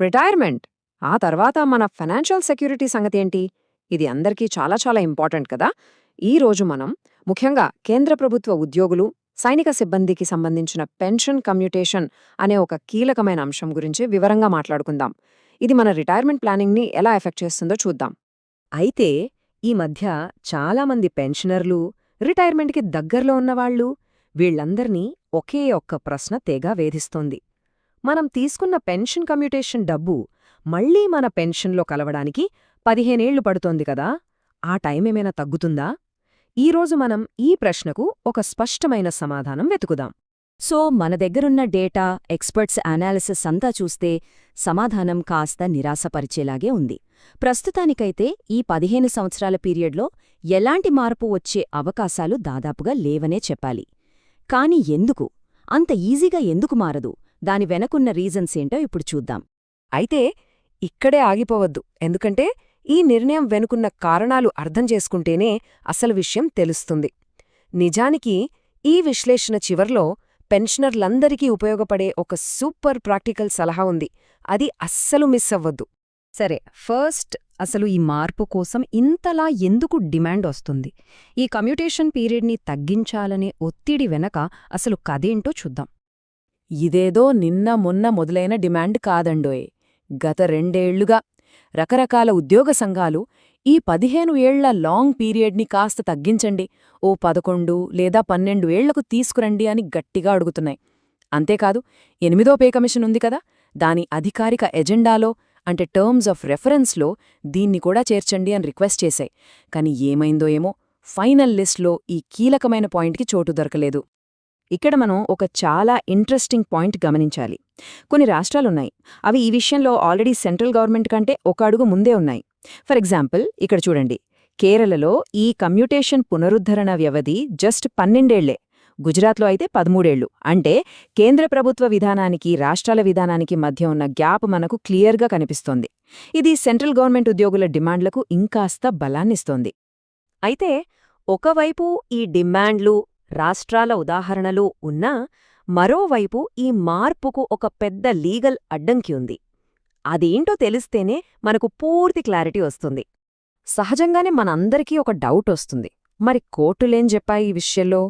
Retirement. ఆ తర్వాత మన ఫైనాన్షియల్ సెక్యూరిటీ సంగతి ఏంటి ఇది అందరికీ చాలా చాలా ఇంపార్టెంట్ కదా? ఈ రోజు మనం ముఖ్యంగా కేంద్ర ప్రభుత్వ ఉద్యోగులు సైనిక సిబ్బందికి సంబంధించిన పెన్షన్ కమ్యూటేషన్ అనే ఒక కీలకమైన అంశం గురించి వివరంగా మాట్లాడుకుందాం. ఇది మన రిటైర్మెంట్ ప్లానింగ్ని ఎలా ఎఫెక్ట్ చేస్తుందో చూద్దాం. అయితే ఈ మధ్య చాలామంది పెన్షనర్లు రిటైర్మెంట్కి దగ్గరలో ఉన్నవాళ్ళు వీళ్ళందర్నీ ఒకే ఒక్క ప్రశ్న తెగ వేధిస్తోంది. మనం తీసుకున్న పెన్షన్ కమ్యూటేషన్ డబ్బు మళ్ళీ మన పెన్షన్లో కలవడానికి పదిహేనేళ్ళు పడుతోంది కదా. ఆ టైమేమైనా తగ్గుతుందా? ఈరోజు మనం ఈ ప్రశ్నకు ఒక స్పష్టమైన సమాధానం వెతుకుదాం. సో మన దగ్గరున్న డేటా ఎక్స్పర్ట్స్ అనాలిసిస్ అంతా చూస్తే సమాధానం కాస్త నిరాశపరిచేలాగే ఉంది. ప్రస్తుతానికైతే ఈ పదిహేను సంవత్సరాల పీరియడ్లో ఎలాంటి మార్పు వచ్చే అవకాశాలు దాదాపుగా లేవనే చెప్పాలి. కాని ఎందుకు? అంత ఈజీగా ఎందుకు మారదు? దాని వెనకున్న రీజన్స్ ఏంటో ఇప్పుడు చూద్దాం. అయితే ఇక్కడే ఆగిపోవద్దు. ఎందుకంటే ఈ నిర్ణయం వెనుకున్న కారణాలు అర్థం చేసుకుంటేనే అసలు విషయం తెలుస్తుంది. నిజానికి ఈ విశ్లేషణ చివర్లో పెన్షనర్లందరికీ ఉపయోగపడే ఒక సూపర్ ప్రాక్టికల్ సలహా ఉంది. అది అస్సలు మిస్ అవ్వద్దు. సరే ఫస్ట్ అసలు ఈ మార్పు కోసం ఇంతలా ఎందుకు డిమాండ్ వస్తుంది? ఈ కమ్యూటేషన్ పీరియడ్ని తగ్గించాలనే ఒత్తిడి వెనక అసలు కదేంటో చూద్దాం. ఇదేదో నిన్న మొన్న మొదలైన డిమాండ్ కాదండోయ్. గత రెండేళ్ళుగా రకరకాల ఉద్యోగ సంఘాలు ఈ పదిహేను ఏళ్ళ లాంగ్ పీరియడ్ని కాస్త తగ్గించండి ఓ పదకొండు లేదా పన్నెండు ఏళ్ళకు తీసుకురండి అని గట్టిగా అడుగుతున్నాయి. అంతేకాదు ఎనిమిదో పే కమిషన్ ఉంది కదా దాని అధికారిక ఎజెండాలో అంటే టర్మ్స్ ఆఫ్ రెఫరెన్స్లో దీన్ని కూడా చేర్చండి అని రిక్వెస్ట్ చేశాయి. కాని ఏమైందో ఏమో ఫైనల్ లిస్ట్లో ఈ కీలకమైన పాయింట్కి చోటు దొరకలేదు. ఇక్కడ మనం ఒక చాలా ఇంట్రెస్టింగ్ పాయింట్ గమనించాలి. కొన్ని రాష్ట్రాలున్నాయి. అవి ఈ విషయంలో ఆల్రెడీ సెంట్రల్ గవర్నమెంట్ కంటే ఒక అడుగు ముందే ఉన్నాయి. ఫర్ ఎగ్జాంపుల్ ఇక్కడ చూడండి. కేరళలో ఈ కమ్యూటేషన్ పునరుద్ధరణ వ్యవధి జస్ట్ పన్నెండేళ్ళే. గుజరాత్లో అయితే పదమూడేళ్ళు. అంటే కేంద్ర ప్రభుత్వ విధానానికి రాష్ట్రాల విధానానికి మధ్య ఉన్న గ్యాప్ మనకు క్లియర్గా కనిపిస్తోంది. ఇది సెంట్రల్ గవర్నమెంట్ ఉద్యోగుల డిమాండ్లకు ఇంకాస్త బలాన్నిస్తోంది. అయితే ఒకవైపు ఈ డిమాండ్లు రాష్ట్రాల ఉదాహరణలు ఉన్నా మరోవైపు ఈ మార్పుకు ఒక పెద్ద లీగల్ అడ్డంకి ఉంది. అదేంటో తెలిస్తేనే మనకు పూర్తి క్లారిటీ వస్తుంది. సహజంగానే మనందరికీ ఒక డౌట్ వస్తుంది. మరి కోర్టులేం చెప్పాయి ఈ విషయంలో?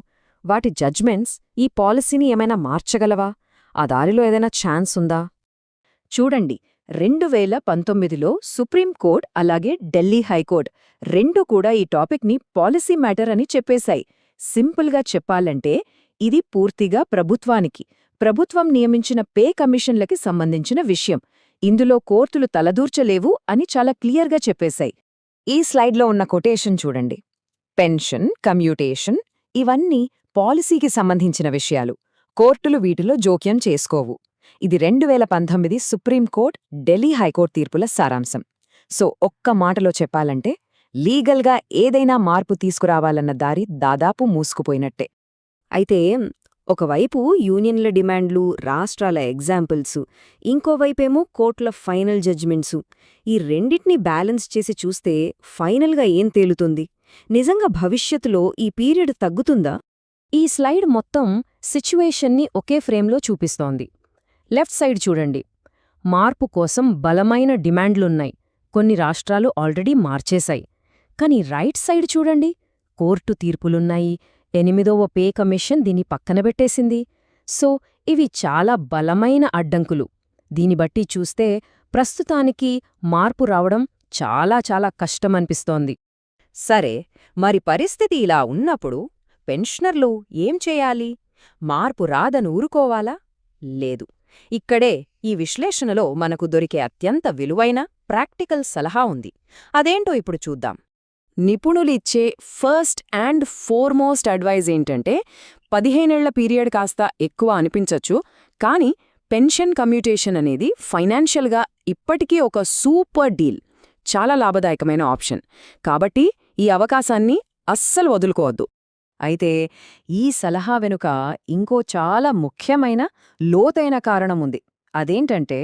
వాటి జడ్జ్మెంట్స్ ఈ పాలసీని ఏమైనా మార్చగలవా? ఆ దారిలో ఏదైనా ఛాన్స్ ఉందా? చూడండి రెండు వేల పంతొమ్మిదిలో సుప్రీంకోర్ట్ అలాగే ఢిల్లీ హైకోర్ట్ రెండు కూడా ఈ టాపిక్ని పాలసీ మ్యాటర్ అని చెప్పేశాయి. సింపుల్గా చెప్పాలంటే ఇది పూర్తిగా ప్రభుత్వానికి ప్రభుత్వం నియమించిన పే కమిషన్లకి సంబంధించిన విషయం. ఇందులో కోర్టులు తలదూర్చలేవు అని చాలా క్లియర్గా చెప్పేశాయి. ఈ స్లైడ్లో ఉన్న కొటేషన్ చూడండి. పెన్షన్ కమ్యూటేషన్ ఇవన్నీ పాలసీకి సంబంధించిన విషయాలు. కోర్టులు వీటిలో జోక్యం చేసుకోవు. ఇది రెండు వేల పంతొమ్మిది సుప్రీంకోర్టు ఢిల్లీ హైకోర్టు తీర్పుల సారాంశం. సో ఒక్క మాటలో చెప్పాలంటే లీగల్గా ఏదైనా మార్పు తీసుకురావాలన్న దారి దాదాపు మూసుకుపోయినట్టే. అయితే ఒకవైపు యూనియన్ల డిమాండ్లు రాష్ట్రాల ఎగ్జాంపుల్స్ ఇంకోవైపేమో కోర్టుల ఫైనల్ జడ్జిమెంట్సు ఈ రెండింటినీ బ్యాలెన్స్ చేసి చూస్తే ఫైనల్గా ఏం తేలుతుంది? నిజంగా భవిష్యత్తులో ఈ పీరియడ్ తగ్గుతుందా? ఈ స్లైడ్ మొత్తం సిచ్యువేషన్ని ఒకే ఫ్రేమ్లో చూపిస్తోంది. లెఫ్ట్ సైడ్ చూడండి. మార్పు కోసం బలమైన డిమాండ్లున్నాయి. కొన్ని రాష్ట్రాలు ఆల్రెడీ మార్చేశాయి. కాని రైట్ సైడ్ చూడండి. కోర్టు తీర్పులున్నాయి. ఎనిమిదవ పే కమిషన్ దీన్ని పక్కనబెట్టేసింది సో ఇవి చాలా బలమైన అడ్డంకులు. దీని బట్టి చూస్తే ప్రస్తుతానికి మార్పు రావడం చాలా చాలా కష్టమనిపిస్తోంది. సరే మరి పరిస్థితి ఇలా ఉన్నప్పుడు పెన్షనర్లు ఏం చేయాలి? మార్పు రాదని ఊరుకోవాలా? లేదు. ఇక్కడే ఈ విశ్లేషణలో మనకు దొరికే అత్యంత విలువైన ప్రాక్టికల్ సలహా ఉంది. అదేంటో ఇప్పుడు చూద్దాం. నిపుణులిచ్చే ఫస్ట్ అండ్ ఫోర్మోస్ట్ అడ్వైజ్ ఏంటంటే పదిహేనేళ్ళ పీరియడ్ కాస్త ఎక్కువ అనిపించచ్చు కానీ పెన్షన్ కమ్యూటేషన్ అనేది ఫైనాన్షియల్గా ఇప్పటికీ ఒక సూపర్ డీల్ చాలా లాభదాయకమైన ఆప్షన్. కాబట్టి ఈ అవకాశాన్ని అస్సలు వదులుకోవద్దు. అయితే ఈ సలహా వెనుక ఇంకో చాలా ముఖ్యమైన లోతైన కారణముంది అదేంటంటే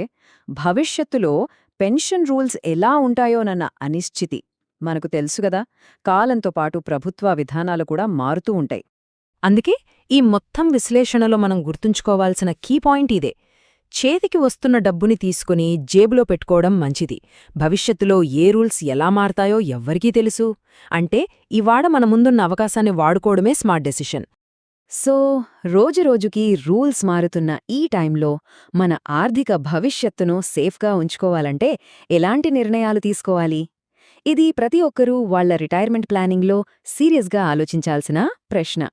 భవిష్యత్తులో పెన్షన్ రూల్స్ ఎలా ఉంటాయోనన్న అనిశ్చితి. మనకు తెలుసుగదా కాలంతో పాటు ప్రభుత్వ విధానాలు కూడా మారుతూ ఉంటాయి. అందుకే ఈ మొత్తం విశ్లేషణలో మనం గుర్తుంచుకోవాల్సిన కీ పాయింట్ ఇదే. చేతికి వస్తున్న డబ్బుని తీసుకుని జేబులో పెట్టుకోవడం మంచిది. భవిష్యత్తులో ఏ రూల్స్ ఎలా మారతాయో ఎవ్వరికీ తెలుసు. అంటే ఇవాడ మన ముందున్న అవకాశాన్ని వాడుకోవడమే స్మార్ట్ డెసిషన్. సో రోజురోజుకి రూల్స్ మారుతున్న ఈ టైంలో మన ఆర్థిక భవిష్యత్తును సేఫ్గా ఉంచుకోవాలంటే ఎలాంటి నిర్ణయాలు తీసుకోవాలి? ఇది ప్రతి ఒక్కరూ వాళ్ళ రిటైర్మెంట్ ప్లానింగ్లో సీరియస్గా ఆలోచించాల్సిన ప్రశ్న.